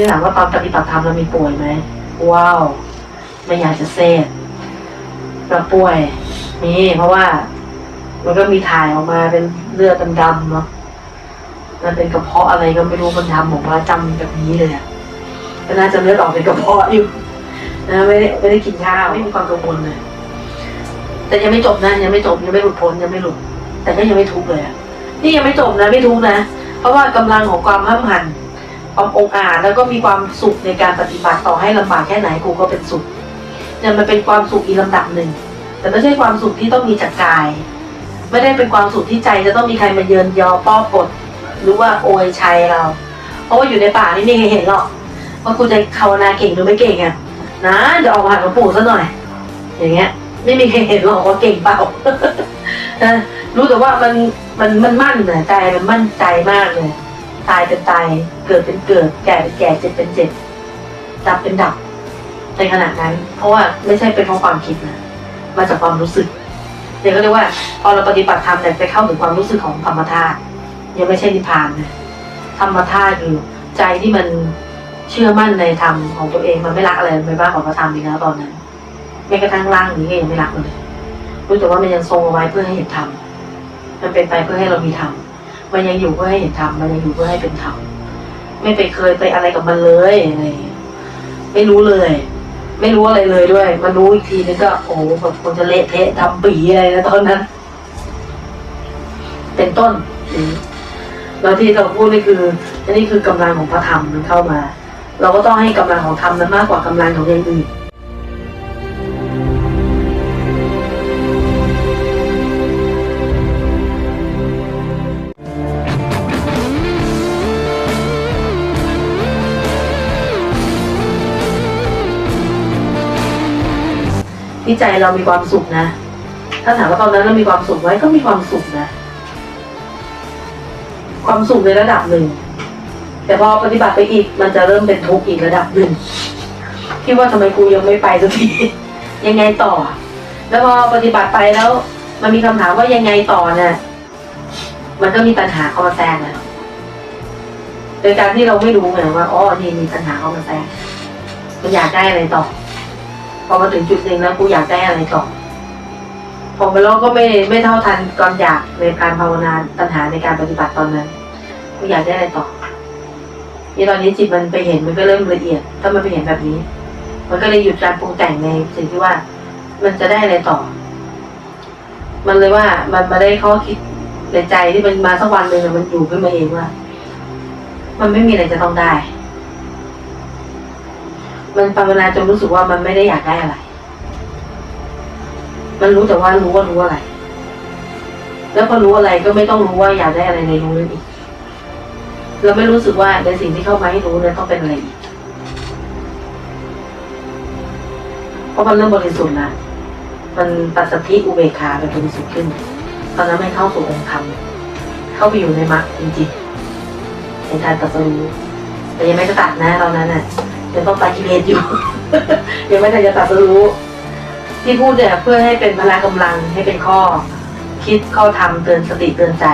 ี่ถามว่าตอนปฏิบัติธรรมเรามีป่วยไหมว้าว ไม่อยากจะเซตเราป่วยมีเพราะว่า มันก็มีถ่ายออกมาเป็นเลือดดำๆเนาะมันเป็นกระเพาะอะไรก็ไม่รู้มันทำออกมาจำแบบนี้เลยอะก็น่าจะเลือดออกเป็นกระเพาะอยู่นะไม่ได้ไม่ได้กินข้าวไม่มีความกังวลเลย แต่ยังไม่จบนะยังไม่จบยังไม่หลุดพ้นยังไม่หลุด แต่ก็ยังไม่ทุกข์เลยอะนี่ยังไม่จบนะไม่ทุกข์นะ เพราะว่ากำลังของความห้ามหัน ความองอาจแล้วก็มีความสุขในการปฏิบัติต่อให้ลำบากแค่ไหนกูก็เป็นสุขเนี่ยมันเป็นความสุขอีกลำดับหนึ่ง แต่ไม่ใช่ความสุขที่ต้องมีจากกาย ไม่ได้เป็นความสุขที่ใจจะต้องมีใครมาเยินยอป้อกด หรือว่าโอยชัยเรา เพราะว่าอยู่ในป่านี่ไม่มีใครเห็นหรอกว่ากูจะภาวนาเก่งหรือไม่เก่งอะนะเดี๋ยวออกมาหาหลวงปู่ซะหน่อย อย่างเงี้ย ไม่มีใครเห็นหรอกว่าเก่งเปล่านะรู้แต่ว่ามันมันมันมั่นนะใจมันมั่นใจมากเลย ตายเป็นตาย เกิดเป็นเกิด แก่เป็นแก่ เจ็บเป็นเจ็บ ดับเป็นดับ ในขณะนั้น เพราะว่าไม่ใช่เป็นเพราะความคิดนะ มาจากความรู้สึกเดี๋ยวก็เรียกว่าพอเราปฏิบัติธรรมเนี่ยไปเข้าถึงความรู้สึกของธรรมธาตุยังไม่ใช่นิพพานนะธรรมธาตุคือใจที่มันเชื่อมั่นในธรรมของตัวเองมันไม่รักอะไรไปมากกว่าพระธรรมอีกแล้วตอนนั้นแม้กระทั่งร่างนี้ก็ยังไม่รักเลยรู้แต่ว่ามันยังทรงเอาไว้เพื่อให้เห็นธรรมมันเป็นไปเพื่อให้เรามีธรรม มันยังอยู่เพื่อให้เห็นธรรมมันยังอยู่เพื่อให้เป็นธรรมไม่ไปเคยไปอะไรกับมันเลยอะไรไม่รู้เลย ไม่รู้อะไรเลยด้วยมารู้อีกทีนึงก็โอ้โหแบบคงจะเละเทะทำปีอะไรนะตอนนั้น เป็นต้นแล้วที่เราพูดนี่คืออันนี้คือกำลังของพระธรรมมันเข้ามา เราก็ต้องให้กำลังของธรรมนั้นมากกว่ากำลังของอย่างอื่น ที่ใจเรามีความสุขนะ ถ้าถามว่าตอนนั้นเรามีความสุขไหมก็มีความสุขนะ ความสุขในระดับหนึ่ง แต่พอปฏิบัติไปอีกมันจะเริ่มเป็นทุกข์อีกระดับหนึ่งที่ว่าทำไมกูยังไม่ไปสักทียังไงต่อ แล้วพอปฏิบัติไปแล้ว มันมีคำถามว่ายังไงต่อเนี่ยมันก็มีปัญหาเข้ามาแทรกนะโดยการที่เราไม่รู้ไงว่าอ๋อนี่มีปัญหาเข้ามาแทรกมันอยากได้อะไรต่อ พอมาถึงจุดหนึ่งแล้วกูอยากได้อะไรต่อพอไปแล้วก็ไม่ไม่เท่าทันความอยากในการภาวนาปัญหาในการปฏิบัติตอนนั้นกูอยากได้อะไรต่อนี่ตอนนี้จิตมันไปเห็นมันก็เริ่มละเอียด ถ้ามันไปเห็นแบบนี้ มันก็เลยหยุดการปรุงแต่งในสิ่งที่ว่า มันจะได้อะไรต่อ มันเลยว่ามันมาได้ข้อคิดในใจที่มันมาสักวันหนึ่งมันอยู่ขึ้นมาเองว่า มันไม่มีอะไรจะต้องได้ มันภาวนาจนรู้สึกว่ามันไม่ได้อยากได้อะไร มันรู้แต่ว่ารู้ว่ารู้อะไร แล้วพอรู้อะไรก็ไม่ต้องรู้ว่าอยากได้อะไรในรู้นั้นอีกเราไม่รู้สึกว่าในสิ่งที่เข้ามาให้รู้นั้นต้องเป็นอะไรอีกเพราะมันเริ่มบริสุทธิ์ละมันปัสสธิอุเบกขาเป็นบริสุทธิ์ขึ้น ตอนนั้นไม่เข้าสู่องค์ธรรม เข้าไปอยู่ในมรรคจริงๆในการตรัสรู้แต่ยังไม่ได้ตัดนะตอนนั้นน่ะ ยังต้องตัดกิเลสอยู่ ยังไม่ทันจะตัดสรู้ ที่พูดเนี่ยเพื่อให้เป็นพละกำลังให้เป็นข้อ คิดข้อธรรมเตือนสติเตือนใจ